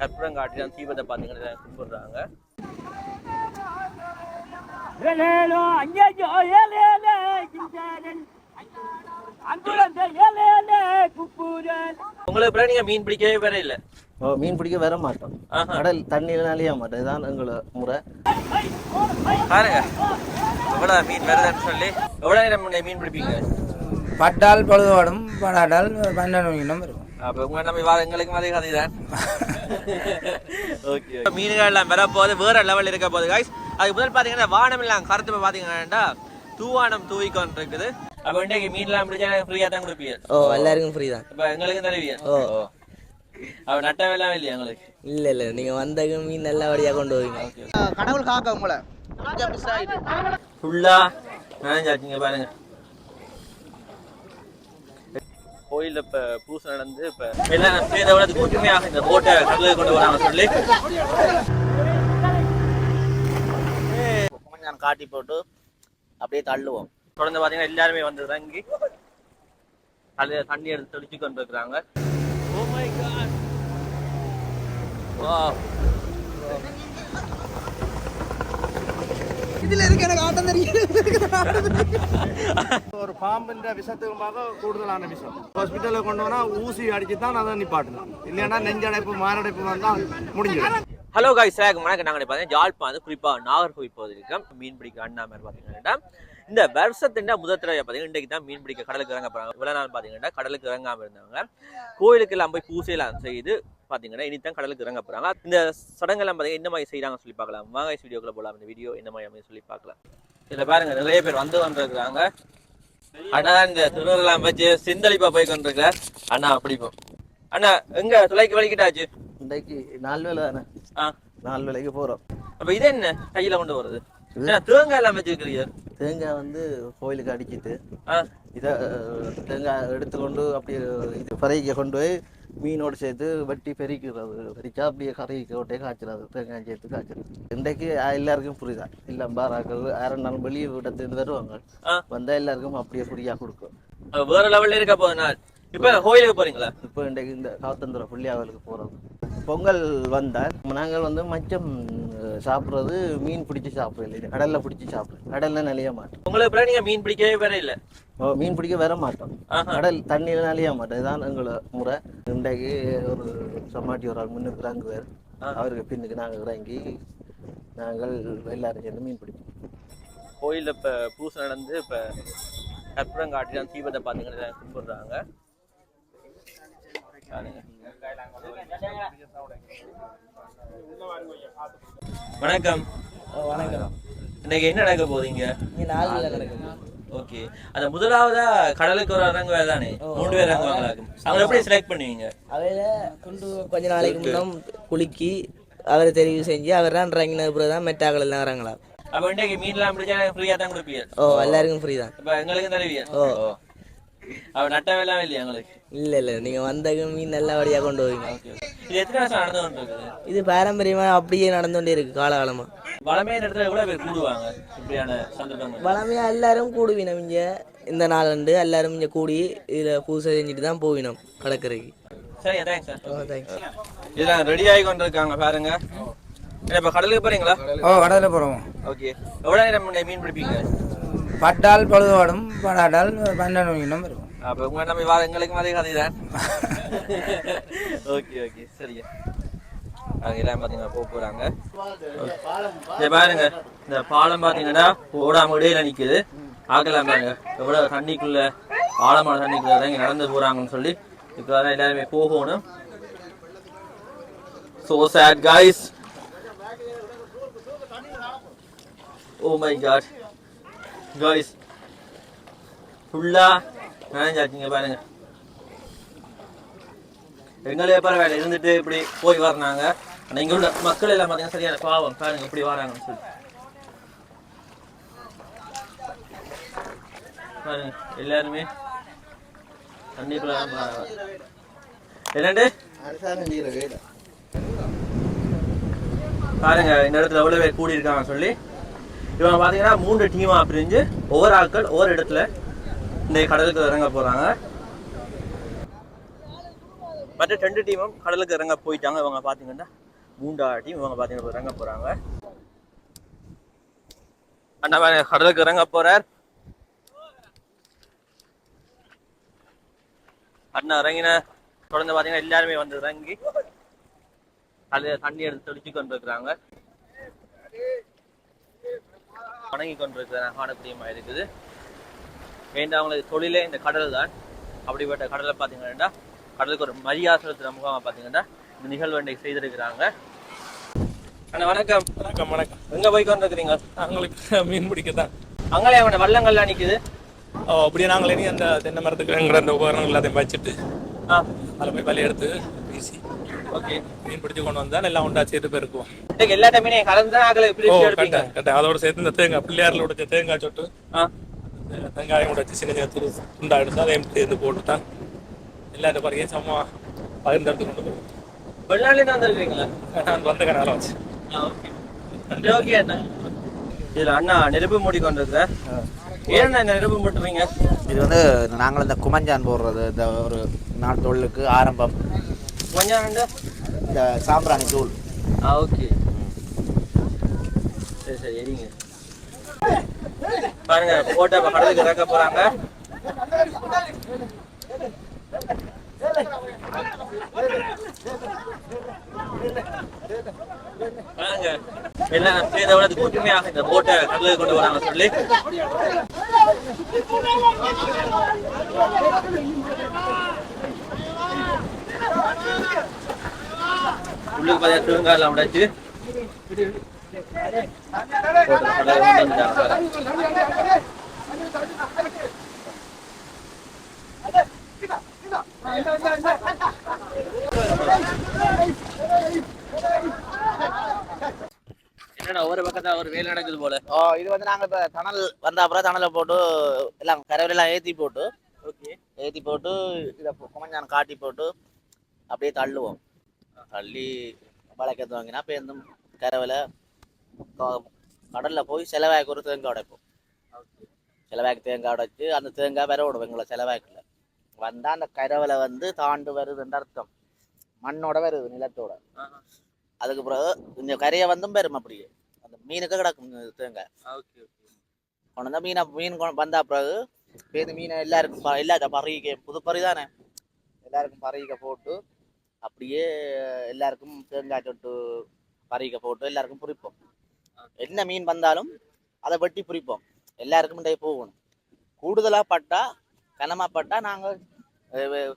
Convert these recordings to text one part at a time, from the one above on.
கற்பூரம் காட்டி தான் தீபத்தை பார்த்தீங்கன்னா கும்பிடுறாங்க பிறகு நீங்க மீன் பிடிக்கவே வேற இல்ல. ஓ மீன் பிடிக்க வர மாட்டோம். ஆஹா. கடல் தண்ணியில நலிய மாட்டோம். இதுதான் எங்களோட முறை. பாருங்க. எவ்வளவு மீன் வருதுன்னு சொல்லி எவ்வளவு நேரம் முன்னே மீன் பிடிப்பீங்க? பட்டால் பொழுதோடும் படாட்டால் பன்னெண்டு மணிக்கு இருக்கும் அப்ப உங்க நம்ம வா எங்களுக்கு மாதிரி கதை தான் ஓகே மீன்கள் எல்லாம் வர போது வேற லெவல் இருக்க போகுது guys அதுக்கு முதல் பாத்தீங்கன்னா வானம் எல்லாம் கருத்து பாத்தீங்கன்னா தூவானம் தூவிக்கொண்டு இருக்குது அப்ப இன்றைக்கு மீன் எல்லாம் பிடிச்சா ஃப்ரீயா தான் கொடுப்பீங்க ஓ எல்லாருக்கும் ஃப்ரீ தான் அப்ப எங்களுக்கு தருவீங்க ஓ. அப்ப நட்டம் எல்லாம் இல்லையா எங்களுக்கு இல்ல இல்ல நீங்க வந்தது மீன் நல்லபடியா கொண்டு வருவீங்க கடவுள் காக்க உங்களை ஃபுல்லா நனைஞ்சாச்சுங்க பாருங்க கோயில்ல இப்ப பூசை நடந்து இப்ப எல்லாம் விட அதுக்கு ஒற்றுமையாக இந்த போட்டை கடலுக்கு கொண்டு வராங்க சொல்லி. கொஞ்சம் காட்டி போட்டு அப்படியே தள்ளுவோம். தொடர்ந்து பாத்தீங்கன்னா எல்லாருமே வந்து இறங்கி அதுல தண்ணி எடுத்து தெளிச்சு கொண்டு இருக்கிறாங்க ஓ மை காட் வா ஒரு பாம்புன்ற விஷத்துக்குமாக கூடுதலான விஷம். ஹாஸ்பிட்டலில் கொண்டு வந்தால் ஊசி அடிச்சு தான் அதை நிப்பாட்டலாம். இல்லைன்னா நெஞ்சடைப்பு மாரடைப்பு வந்தால் முடிஞ்சிடும். ஹலோ காய்ஸ் வணக்கம். நாங்கள் பார்த்தீங்கன்னா வந்து குறிப்பாக நாகர்கோவில் பகுதியில் மீன் பிடிக்க அண்ணா மாதிரி பார்த்தீங்கன்னா இந்த வருஷத்தின் முதல் தடவை பார்த்தீங்கன்னா இன்றைக்கு தான் மீன் பிடிக்க கடலுக்கு இறங்க போகிறாங்க இவ்வளோ நாள் பார்த்தீங்கன்னா கடலுக்கு இறங்காமல் இருந்தவங்க. கோயிலுக்கு எல்லாம் போய் பூசையெல்லாம் செய்து பார்த்தீங்கன்னா இனித்தான் கடலுக்கு இறங்க போகிறாங்க இந்த சடங்கெல்லாம் பார்த்தீங்கன்னா என்ன மாதிரி செய்கிறாங்கன்னு சொல்லி பார்க்கலாம். வாங்க வீடியோக்குள்ள போகலாம் இந்த வீடியோ என்ன மாதிரி சொல்லி பார்க்கலாம். இதில் பாருங்கள் நிறைய பேர் வந்து வந்துருக்குறாங்க. அண்ணா இந்த திருநெல்லாம் வச்சு சிந்தளிப்பா போய் கொண்டிருக்கிறார். அண்ணா அப்படிப்போம் அண்ணா எங்க துளைக்கு வலிக்கிட்டாச்சு? இன்றைக்கு நாலு வேலை தானே. நாலு வேலைக்கு போறோம். அப்ப இது என்ன? கையில கொண்டு என்ன தேங்காய் எல்லாம் வச்சிருக்கிறீங்க தேங்காய் வந்து கோயிலுக்கு அடிச்சிட்டு இதை தேங்காய் எடுத்துக்கொண்டு அப்படியே இது பறைக்க கொண்டு போய் மீனோடு சேர்த்து வெட்டி பெரிக்கிறது. பெரிச்சா அப்படியே கரைக்கு கொண்டே காய்ச்சிடாது தேங்காய் சேர்த்து காய்ச்சிடும் இன்றைக்கு எல்லாருக்கும் புரியுதா? இல்லை பாராக்கள் யாரும் நாளும் வெளியே விடத்துலேருந்து வருவாங்க. ஆ. வந்தால் எல்லாருக்கும் அப்படியே ஃப்ரீயாக கொடுக்கும். வேற லெவல்ல இருக்க நாள் இப்ப கோயிலுக்கு போறீங்களா? இப்போ இன்றைக்கு இந்த காத்தந்துர புள்ளியாவலுக்கு போகிறது பொங்கல் வந்தால் நாங்கள் வந்து மச்சம் சாப்பிட்றது மீன் பிடிச்சி சாப்பிடல. கடலில் பிடிச்சி சாப்பிடுறோம் கடலில் நலிய மாட்டோம். உங்களுக்கு நீங்க மீன் பிடிக்கவே வேற இல்ல? ஓ, மீன் பிடிக்க வர மாட்டோம். கடல் தண்ணியில நலிய மாட்டோம். இதுதான் எங்களோட முறை. இன்றைக்கு ஒரு சமாட்டி ஒரு ஆள் முன்னுக்கு இறங்குவார். அவருக்கு பின்னுக்கு நாங்கள் இறங்கி நாங்கள் எல்லாரும் சேர்ந்து மீன் பிடிப்போம். கோயில்ல இப்ப பூசை நடந்து இப்ப கற்பூரம் காட்டி தான் தீபத்தை பாத்தீங்கன்னா கும்பிடுறாங்க. வணக்கம். வணக்கம். இன்னைக்கு என்ன நடக்க போகுதுங்க? நாலு நடக்குது ஓகே. அந்த முதலாவதா கடலுக்கு ஒரு இறங்குவே தானே? மூணு பேர் இறங்குவாங்களாக்கும் அவங்க எப்படி செலக்ட் பண்ணுவீங்க? அவையில கொண்டு கொஞ்ச நாளைக்கு முன்னம் குலுக்கி அவரை தெரிவு செஞ்சு அவர் தான் இறங்கின பிறகு தான் மெட்டாக்கள் எல்லாம் இறங்கலா அப்ப இன்றைக்கு மீன்லாம் பிடிச்சா ஃப்ரீயா தான் கொடுப்பீங்க? ஓ எல்லாருக்கும் ஃப்ரீ தான். இப்ப எங்களுக்கு தருவீங்க? ஓ. அப்ப நட்டம் எல்லாம் இல்லையா எங்களுக்கு இல்ல இல்ல. நீங்க வந்தது மீன் நல்லபடியா கொண்டு வருவீங்க இது எத்தனை வருஷம் நடந்து கொண்டு இருக்குது இது பாரம்பரியமா அப்படியே நடந்து கொண்டே இருக்கு காலகாலமா. வளமையான இடத்துல எவ்வளவு பேர் கூடுவாங்க? இப்படியான சந்தர்ப்பங்கள். வளமையா எல்லாரும் கூடுவினம் இங்க. இந்த நாள் உண்டு எல்லாரும் இங்க கூடி இதுல பூசை செஞ்சுட்டு தான் போவினோம் கடற்கரைக்கு. சரிங்க தேங்க்ஸ் சார் ஓ தேங்க்ஸ் இதெல்லாம் ரெடி ஆகி கொண்டு இருக்காங்க பாருங்க இப்ப கடலுக்கு போறீங்களா? ஓ கடலில் போகிறோம் ஓகே எவ்வளவு நேரம் மீன் பிடிப்பீங்க? பட்டால் பொழுதோடும் படாட்டால் பன்னெண்டு மணிக்கு இருக்கும். அப்ப உங்க நம்ம வா எங்களுக்கு மாதிரி கதை தான் ஓகே ஓகே சரிங்க அவங்க எல்லாம் பாத்தீங்கன்னா போக போறாங்க இங்க பாருங்க இந்த பாலம் பாத்தீங்கன்னா ஓடாம இடையில நிக்குது ஆக்கலாம் பாருங்க எவ்வளவு தண்ணிக்குள்ள ஆழமான தண்ணிக்குள்ள தான் இங்க நடந்து போறாங்கன்னு சொல்லி இப்போ தான் எல்லாருமே போகணும் so sad guys. Oh my god. Guys ஃபுல்லா நனைஞ்சாச்சுங்க பாருங்க. எங்களே பரவாயில்ல இருந்துட்டு இப்படி போய் வரணாங்க ஆனா இங்க உள்ள மக்கள் எல்லாம் பாத்தீங்கன்னா சரியான பாவம். பாருங்க இப்படி வராங்கன்னு சொல்லி. பாருங்க எல்லாருமே தண்ணிக்குள்ள என்னண்டு? பாருங்க இந்த இடத்துல எவ்வளவு பேர் கூடி இருக்காங்க சொல்லி. இவங்க பாத்தீங்கன்னா மூன்று டீமா பிரிஞ்சு ஒவ்வொரு ஆட்கள் ஒவ்வொரு இடத்துல இந்த கடலுக்கு இறங்க போறாங்க. மற்ற ரெண்டு டீமும் கடலுக்கு இறங்க போயிட்டாங்க. இவங்க பார்த்தீங்கன்னா மூண்டா டீம் இவங்க பார்த்தீங்கன்னா இறங்க போறாங்க. அண்ணா கடலுக்கு இறங்க போறார். அண்ணா இறங்கின தொடர்ந்து பார்த்தீங்கன்னா எல்லாருமே வந்து இறங்கி அதில் தண்ணி எடுத்து தெளிச்சு கொண்டு இருக்கிறாங்க வணங்கி கொண்டு இருக்கிறாங்க காணக்கூடியமா இருக்குது. ஏன்டா அவங்களுக்கு தொழிலே இந்த கடல் தான். அப்படிப்பட்ட கடலை பார்த்தீங்கன்னா கடலுக்கு ஒரு மரியாதை செலுத்துகிற முகமாக பார்த்தீங்கன்னா இந்த நிகழ்வு செய்திருக்கிறாங்க. அண்ணா வணக்கம். வணக்கம் வணக்கம். எங்க போய் கொண்டு இருக்கிறீங்க அவங்களுக்கு மீன் பிடிக்க தான். அங்கே அவன வள்ளங்கள்லாம் நிக்குது. ஓ அப்படியே நாங்கள் இனி அந்த தென்னை மரத்துக்கு எங்களை அந்த உபகரணங்கள் எல்லாத்தையும் வச்சுட்டு ஆ. அதில் போய் வலையை எடுத்து வீசி ஓகே. மீன் பிடிச்சு கொண்டு வந்தால் எல்லாம் உண்டா சேர்த்து போயிருக்குவோம் எல்லா டைமே கலந்து தான் அதோட சேர்த்து இந்த தேங்காய் பிள்ளையாரில் உடைச்ச தேங்காய் சொட்டு ஆ. அந்த வெங்காயம் உடைச்சு சின்ன சின்ன துரு துண்டா எடுத்து அதையும் சேர்த்து போட்டு தான் எல்லாரும் பாருங்க சமமா பகிர்ந்து எடுத்து கொண்டு போவோம் வெளிநாட்டுல வந்திருக்கீங்களா நான் வந்த கனால வச்சு. ஓகே. ஓகே அண்ணா. இதுல அண்ணா நெருப்பு மூடி கொண்டு இருக்கிற நெருப்பு மூட்டுறீங்க? இது வந்து நாங்கள் இந்த குமஞ்சான் போடுறது இந்த ஒரு நாள் தொழிலுக்கு ஆரம்பம். ரெண்டு இந்த சாம்பிராணி தூள். Ah okay. சரி சரி எரிங்க பாருங்க போட்ட கடலுக்கு இறக்க போறாங்க. பாருங்க எல்லாம் செய்த இந்த போட்டை கடலுக்கு கொண்டு வராங்க சொல்லி. உள்ளுக்கு பார்த்தா தேங்காயெல்லாம் உடைச்சு. போட்டு வந்துட்டாங்க என்னடா ஒரு வேலை நடக்குது போல. ஓ இது வந்து நாங்கள் இப்போ தணல் வந்த அப்புறம் தணலை போட்டு எல்லாம் கரவரெல்லாம் ஏற்றி போட்டு ஓகே. ஏற்றி போட்டு இதை குமஞ்சான் காட்டி போட்டு அப்படியே தள்ளுவோம். தள்ளி வளைக்கிறது வாங்கினா இப்போ இந்த கரவலை கடலில் போய் செலவாய்க்கு ஒரு தேங்காய் உடைப்போம். செலவாய்க்கு தேங்காய் உடைச்சு அந்த தேங்காய் வர விடுவோம் எங்களை செலவாய்க்குள்ள. வந்தால் அந்த கரவலை வந்து தாண்டு வருதுன்ற அர்த்தம். மண்ணோட வருது நிலத்தோட. அதுக்கு பிறகு இந்த கரையை வந்தும் பெரும் அப்படியே. அந்த மீனுக்கு கிடக்கும் தேங்காய். ஓகே ஓகே கொண்டு வந்தால் மீனை மீன் கொண்டு வந்தா பிறகு பேருந்து மீனை எல்லாருக்கும் ப- எல்லா பறவைக்கு புது பறவை தானே. எல்லாருக்கும் பறவைக்க போட்டு அப்படியே எல்லாருக்கும் தேங்காய் சொட்டு பறவைக்க போட்டு எல்லாருக்கும் பிரிப்போம் என்ன மீன் வந்தாலும் அதை வெட்டி பிரிப்போம். எல்லாருக்கும் இன்றைய போகணும். கூடுதலா பட்டா கனமா பட்டா நாங்கள்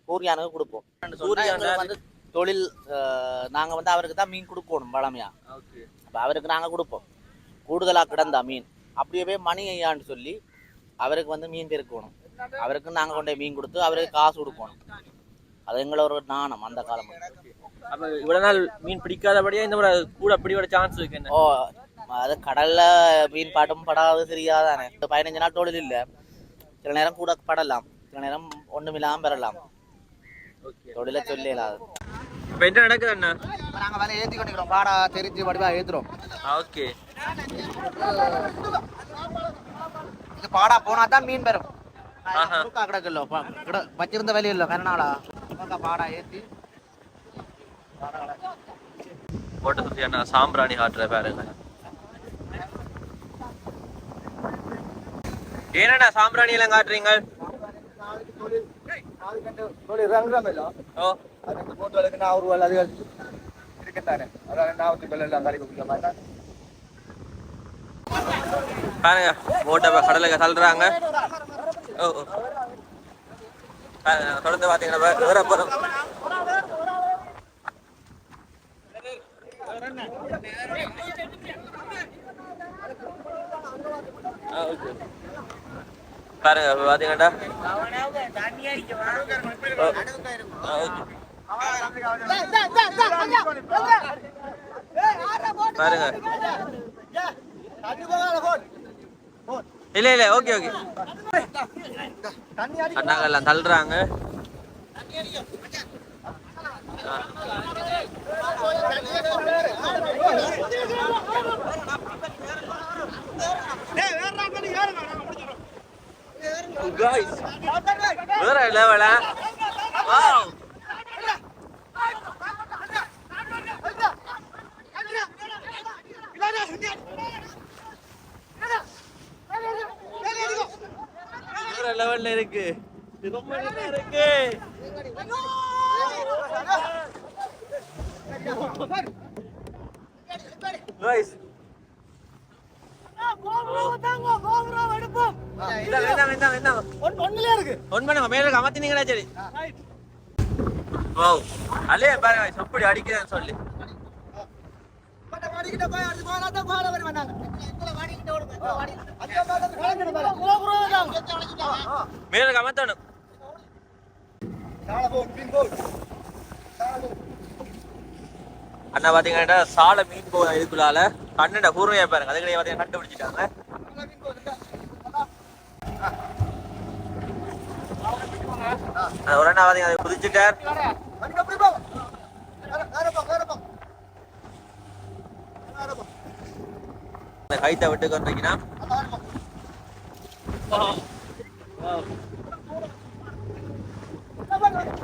சூரியானுக்கு கொடுப்போம். எங்களுக்கு வந்து தொழில் அஹ், நாங்க வந்து அவருக்கு தான் மீன் கொடுக்கணும் பழமையா ஓகே. அப்போ அவருக்கு நாங்கள் கொடுப்போம். கூடுதலாக கிடந்தா மீன். அப்படியே போய் மணி ஐயான்னு சொல்லி அவருக்கு வந்து மீன் பெருக்கணும். அவருக்கு நாங்கள் கொண்டு மீன் கொடுத்து அவருக்கு காசு கொடுக்கணும். அது எங்களை ஒரு நாணம் அந்த காலம் அப்ப இவ்வளவு நாள் மீன் பிடிக்காதபடியா இந்த முறை கூட பிடிபட சான்ஸ் இருக்கு ஓ அது கடல்ல மீன் பாட்டும் படாது தெரியாதானே? இந்த பதினஞ்சு நாள் தொழில் இல்லை. சில நேரம் கூட படலாம். சில நேரம் ஒன்றும் இல்லாமல் பெறலாம். ஓகே தொழிலை சொல்லலாது இப்ப என்ன நடக்குது அண்ணா? நாங்கள் வேலை ஏற்றி கொண்டிருக்கிறோம். பாடா தெரிஞ்சு வடிவாக ஏற்றுறோம் ஓகே இது பாடா போனா தான் மீன் பெறும். கிடக்குல்ல வச்சிருந்த வேலையும் இல்லை கருநாளா பாடா ஏற்றி போட்டு சுத்தி அண்ணா? சாம்பிராணி காட்டுற பாருங்க ஏனண்ணா சாம்பிராணி எல்லாம் காட்டுறீங்க தொழில் ரங்கமில்ல ஓ அதுக்கு போட்டு நான் ஒரு அதுகள் இருக்கத்தானே அதான் நாவத்துக்குள்ள என்னடா சாம்பிராணி எல்லாம் காட்டுறீங்க? பாருங்க போட்டை இப்ப கடலுக்கு தள்ளுறாங்க. ஓ பாருங்க, தொடர்ந்து பாத்தீங்கன்னா வேற போறோம் ஆ, okay. பாருங்க பாத்தீங்கடா பாருங்க. இல்ல இல்ல ஓகே ஓகே. அண்ணாங்க எல்லாம் தள்ளுறாங்க ஆ. Guys, வேற லெவலா வாவ் லெவல்ல இருக்கு இது ரொம்ப நல்லா இருக்கு Guys. இந்தாங்க, இந்தாங்க, இந்தாங்க, இந்தாங்க. ஒன் பண்ணுங்க, மேல இருக்க அமர்த்தினீங்களா சரி Wow. அலைய பாருங்க எப்படி அடிக்கிறேன்னு சொல்லி. மேல இருக்க அண்ணா பாத்தீங்கன்னா சாலை மீன் போக இதுக்குள்ளால கண்ணட கூர்மையா பாருங்க. அதுக்கடையே பாத்தீங்கன்னா கண்டுபிடிச்சிட்டாங்க. அது ஒரு அண்ணா அதை குதிச்சுட்டார். அந்த கைத்தை விட்டு கொண்டிருக்கீங்கன்னா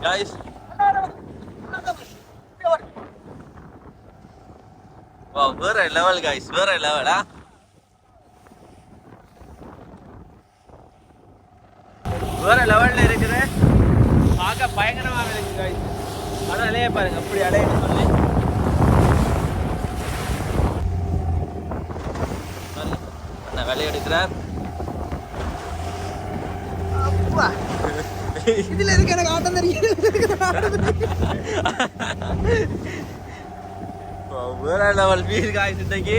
guys. Wow, வேற லெவல் கைஸ் வேற லெவலா வேற லெவல்ல இருக்குது பார்க்க பயங்கரமா இருக்கு கைஸ் ஆனா அலைய பாருங்க அப்படி அலையன்னு சொல்லி. அண்ணா வேலையை எடுக்கிறார் இதுல இருக்கு எனக்கு ஆட்டம் தெரியும்? Wow, வேற லெவல் ஃபீல் காய்ஸ் இன்னைக்கு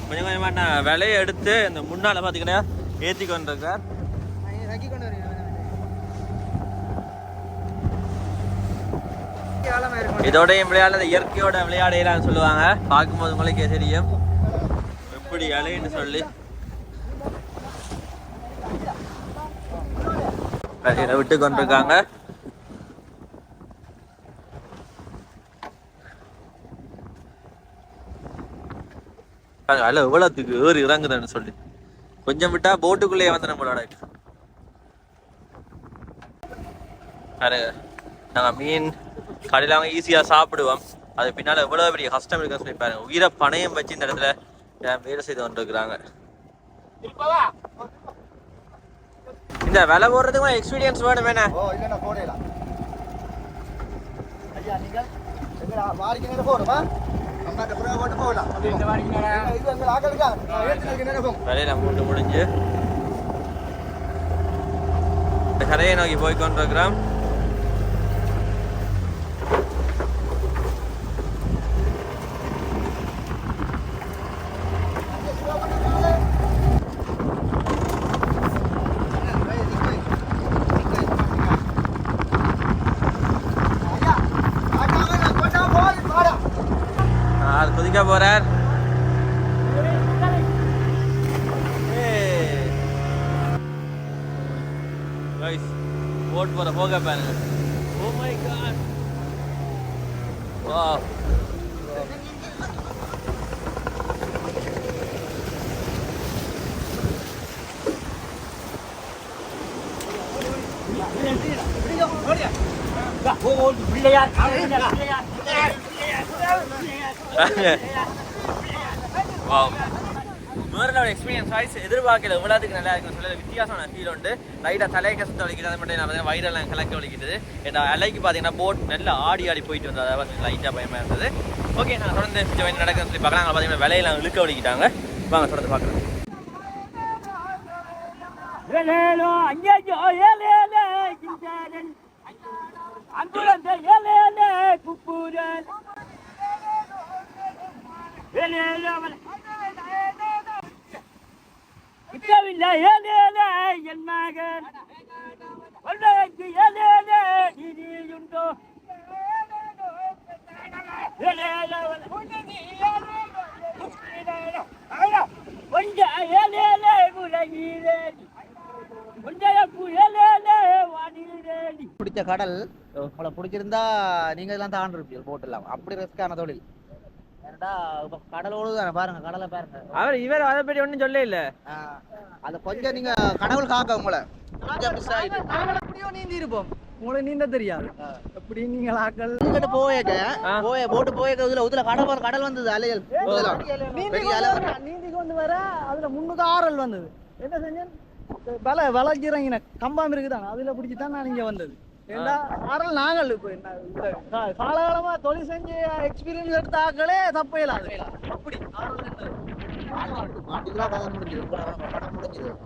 கொஞ்சம் கொஞ்சமா நான் விலையை எடுத்து இந்த முன்னால பாத்தீங்கன்னா ஏத்தி கொண்டிருக்கார் இதோட விளையாட இயற்கையோட விளையாடையலாம்னு சொல்லுவாங்க. பார்க்கும்போது உங்களுக்கே தெரியும் எப்படி அலைன்னு சொல்லி. விட்டு கொண்டிருக்காங்க. அல்ல எவ்வளோத்துக்கு ஏறு இறங்குதுன்னு சொல்லி. கொஞ்சம் விட்டா போட்டுக்குள்ளேயே வந்து நம்மளோட பாருங்க நாங்கள் மீன் கடையில் அவங்க ஈஸியாக சாப்பிடுவோம். அது பின்னால் எவ்வளோ பெரிய கஷ்டம் இருக்குன்னு சொல்லி பாருங்க. உயிரை பணையம் வச்சு இந்த இடத்துல வேலை செய்து கொண்டிருக்கிறாங்க. இந்த விலை போடுறதுக்கு எக்ஸ்பீரியன்ஸ் வேணும் வேணா. வேலையில் அமௌண்ட் முடிஞ்சு. இந்த கரையை நோக்கி போய் கொண்டிருக்கிறோம். குதிக்க போறார்? போட் போற போக பாருங்க. ஓ மை காட் வா வாவ் வேற லெவல் எக்ஸ்பீரியன்ஸ் வாய்ஸ் எதிர்பார்க்கல. இவ்வளோத்துக்கு நல்லா இருக்குன்னு சொல்ல வித்தியாசமான ஃபீல் உண்டு. லைட்டாக தலையை சுத்த வலிக்குது. அது மட்டும் நான் வயிறெல்லாம் கலக்க வலிக்குது. என்ன அலைக்கு பார்த்தீங்கன்னா போட் நல்லா ஆடி ஆடி போயிட்டு வந்தது அதாவது லைட்டாக பயமாக இருந்தது. ஓகே நான் தொடர்ந்து கொஞ்சம் நடக்குதுன்னு சொல்லி பார்க்கலாம் அங்கே பார்த்தீங்கன்னா விலையெல்லாம் இழுக்க வலிக்கிட்டாங்க. வாங்க தொடர்ந்து பார்க்கலாம். ஏலேலோ அங்கேயோ குற்றமில்லை ஏலேலே என் மகன் கொள்ளைக்கு ஏலேலே நீதியுண்டோ கொஞ்சம் ஏலேலே முழங்கிறேன் பிடிச்ச கடல் உங்களை பிடிச்சிருந்தா நீங்க எல்லாம் தாண்டு இருப்பீங்க போட்டுலாம் அப்படி ரிஸ்கான தொழில். ஏன்டா இப்ப கடலோடு தானே பாருங்க கடலை பாருங்க. அவர் இவர் அதை பற்றி ஒன்றும் சொல்ல இல்லை. அது கொஞ்சம் நீங்க கடவுள் காக்க உங்களை. அப்படியும் நீந்தி இருப்போம் உங்களுக்கு நீந்த தெரியாது. எப்படி நீங்கள் ஆக்கள்? இங்கிட்டு போயக்க போய போட்டு போயக்க இதுல இதுல கடல் வர- கடல் வந்தது அலைகள் நீந்தி கொண்டு வர அதுல முன்னுக்கு ஆறல் வந்தது. என்ன செஞ்சேன்? வலை வளைஞ்சிறங்கின கம்பம் இருக்குதான் அதுல பிடிச்சி தான் நான் இங்க வந்தது. ஏண்டா நாங்கள் இப்போ என்ன காலகாலமா தொழில் செஞ்சு எக்ஸ்பீரியன்ஸ் எடுத்த ஆக்களே தப்பு இல்லாது அப்படி. ஆறல் கதை முடிஞ்சிடும் படம் முடிஞ்சிடும்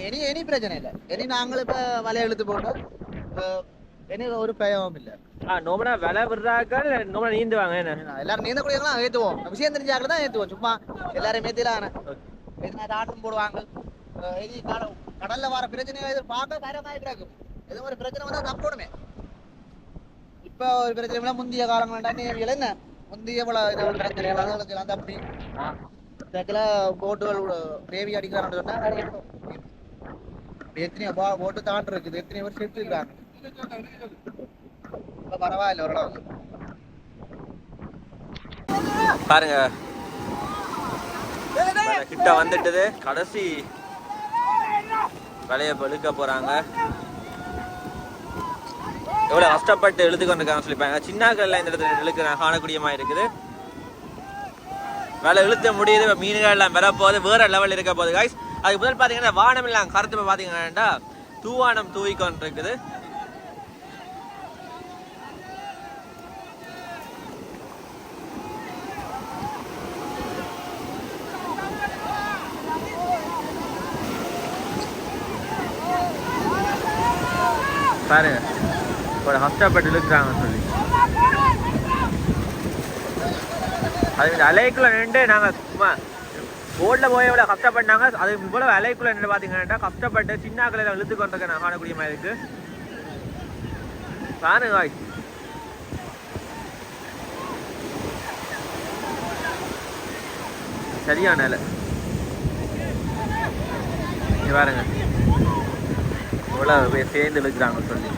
இனி இனி பிரச்சனை இல்லை. இனி நாங்களும் இப்ப வலையெழுத்து போட்டோம் இனி ஒரு பயமும் இல்லை. ஆ நோமனா விலை விடுறாக்கள் நோமனா நீந்துவாங்க என்ன? எல்லாரும் நீந்தக்கூடியவங்களாம் ஏற்றுவோம் விஷயம் தெரிஞ்ச ஆக்கள் தான் ஏற்றுவோம் சும்மா எல்லாரும் ஏற்றிலாம் எதுனா ஆட்டம் போடுவாங்க. கடல் கடல்ல வர பிரச்சனையை எதிர் பார்க்க கரமாயிட்டு இருக்கும் ஏதோ ஒரு பிரச்சனை வந்தா தப்போடுமே இப்போ ஒரு பிரச்சனை முந்தைய காலங்கள்டா நீ என்ன? முந்தைய இது ஒரு பிரச்சனை அது அப்படி. இதுல போட்டுகள் தேவி அடிக்கிறான்னு சொன்னா பா போட்டு தாண்டு இருக்குது எத்தனையோ பேர் செத்து இருக்காங்க பரவாயில்ல பாருங்க கிட்ட வந்துட்டது. கடைசி வலைய இழுக்க போறாங்க. எவ்வளவு கஷ்டப்பட்டு இழுத்து கொண்டிருக்காங்க சொல்லிப்பாங்க. சின்னாக்கள்ல இந்த இடத்துல இழுக்க நான் காணக்கூடிய மாதிரி இருக்குது. வேலை இழுத்த முடியுது. இப்ப மீன்கள் எல்லாம் வர போகுது. வேற லெவல் இருக்க போகுது guys. அதுக்கு முதல் பாத்தீங்கன்னா வானம் எல்லாம் கருத்து இப்ப பாத்தீங்கன்னா தூவானம் தூவி பாருங்க. ஒரு கஷ்டப்பட்டு இழுக்கிறாங்கன்னு சொல்லி. அது அலைக்குள்ள நின்று நாங்கள் சும்மா போட்டில் போய் எவ்வளோ கஷ்டப்பட்டாங்க அது இவ்வளோ அலைக்குள்ள நின்று பார்த்தீங்கன்னா கஷ்டப்பட்டு சின்ன கலையில் இழுத்து கொண்டிருக்க நான் காணக்கூடிய மாதிரி இருக்கு. பாருங்க வாய் சரியான இல்லை பாருங்க. இவ்வளோ பேர் சேர்ந்து இழுக்கிறாங்க சொல்லி.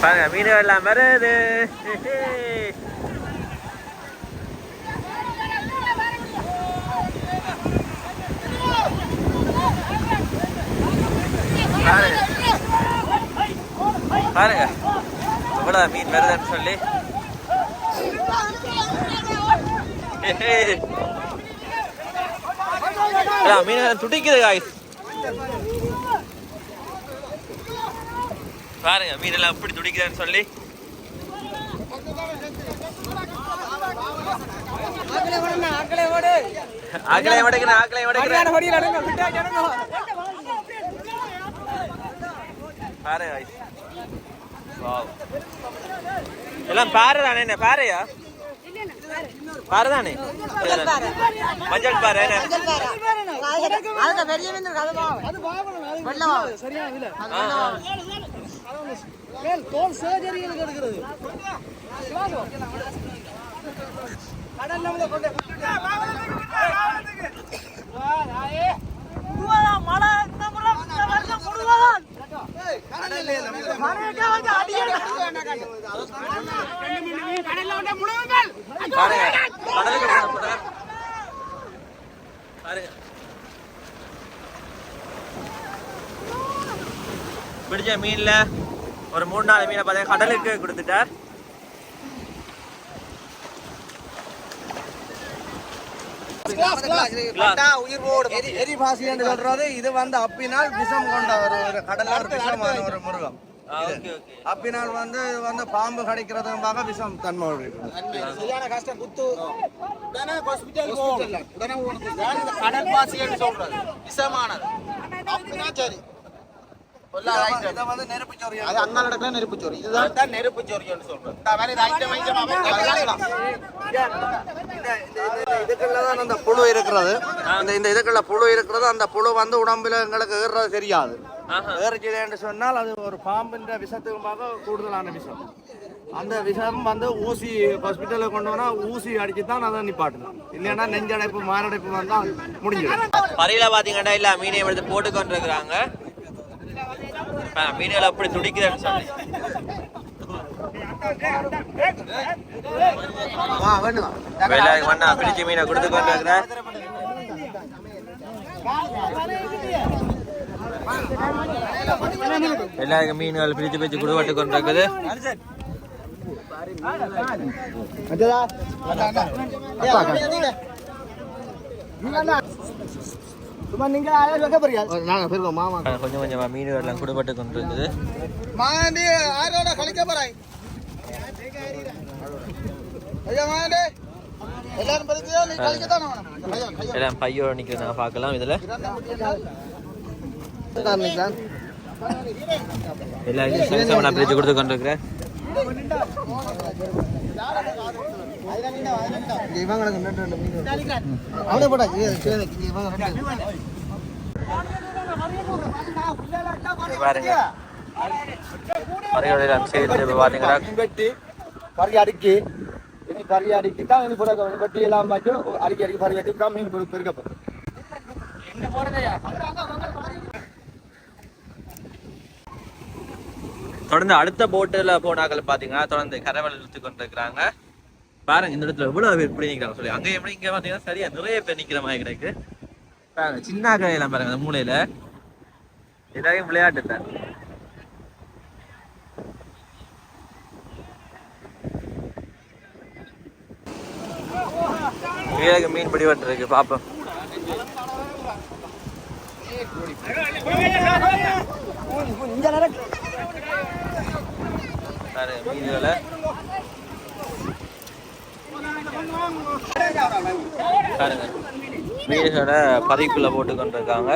பாருங்க மீன்கள் எல்லாம் வருது. பாருங்க. எவ்வளவு மீன் வருதுன்னு சொல்லி. மீன் துடிக்குது காய்ஸ் பாருங்க மீன் எல்லாம் எப்படி துடிக்குதுன்னு சொல்லி. ஆக்களை உடைக்கிறேன் ஆக்களை உடைக்கிறேன் பாரு guys. Wow. எல்லாம் பாரு தானே என்ன பாறையா? தானே மஞ்சள் என்ன? ஆ, ஆ. தோல் சர்ஜரியில் பாருங்க கடலுக்கு போன பிடிச்ச மீன்ல ஒரு மூணு நாலு மீனை பார்த்தீங்கன்னா கடலுக்கு கொடுத்துட்டார். எரி- எரிபாசி என்று சொல்றது இது வந்து அப்பினால் விஷம் கொண்ட ஒரு ஒரு விஷமான ஒரு மிருகம். அப்பினால் வந்து வந்து பாம்பு கடிக்கிறதுமாக விஷம் தன்மை சரியான கஷ்டம். குத்து. உடனே ஹாஸ்பிட்டல் உடனே போகணும் கடல் பாசி என்று சொல்றது. விஷமானது. அப்படின்னா சரி? இதை வந்து நெருப்பு சொறி அது அங்க நடக்கிற நெருப்பு சோறு. இதுதான் தான் நெருப்பு சோறுன்னு சொல்றோம் இந்த மாதிரி இது ஐட்டம் ஐட்டமாவே கலக்கலாம். இதுக்குள்ள தான் அந்த புழு இருக்கிறது. இந்த இந்த இதுக்குள்ள புழு இருக்கிறது. அந்த புழு வந்து உடம்புல எங்களுக்கு ஏறுறது தெரியாது ஆஹா. ஏறிச்சல் சொன்னால் அது ஒரு பாம்பின் விஷத்துக்குமாக கூடுதலான விஷம் அந்த விஷம் வந்து ஊசி ஹாஸ்பிட்டலில் கொண்டு போனால் ஊசி அடிச்சு தான் அதை நிப்பாட்டணும் இல்லைன்னா நெஞ்சடைப்பு மாரடைப்பு வந்தால் முடிஞ்சிடும் பறையில பாத்தீங்கன்னா இல்ல மீனையும் எடுத்து போட்டு கொண்டு இருக்கிறாங்க மீன்கள் அப்படி துடிக்குதுன்னு சொல்லி பிடிச்ச மீனை கொடுத்து கொண்டு இருக்கிறேன் எல்லாருக்கும் மீன்கள் பிரித்து பிரித்து குடுபட்டு கொண்டு இருக்குது மாமா கொஞ்சம் கொஞ்சமா மீன்கள் குடுபட்டு கொண்டு இருந்தது மாண்டி ஆயிரோட எல்லாம் பையோட நிக்கிறத பார்க்கலாம் இதுல. எல்லாருக்கும் சமசம நான் பிரித்து கொடுத்து கொண்டு இருக்கிறேன் அவனே போடா இங்க பாருங்க. பறையோட சேர்த்து இப்ப பாத்தீங்கன்னா வெட்டி பறி அடுக்கி இனி பறி அடுக்கி தான் இனி போட வெட்டி எல்லாம் வச்சு அடிக்கி அடிக்கி பறி அடிக்கி மீன் பெருக்கப்போ தொடர்ந்து அடுத்த போட்டுல போனாக்கள் பாத்தீங்கன்னா தொடர்ந்து கரவல் இழுத்து கொண்டிருக்கிறாங்க. பாருங்க இந்த இடத்துல எவ்வளவு பேர் இப்படி நிக்கிறாங்க. சொல்லி அங்க எப்படி இங்க பாத்தீங்கன்னா சரியா நிறைய பேர் நிற்கிற மாதிரி கிடக்கு. பாருங்க சின்ன கடையெல்லாம் பாருங்க அந்த மூலையில. எல்லாரையும் விளையாட்டு தான். மீன் பிடிவட்டு இருக்கு பாப்போம் பாருங்க மீன்களை பாருங்க. பதிக்குள்ள போட்டு கொண்டிருக்காங்க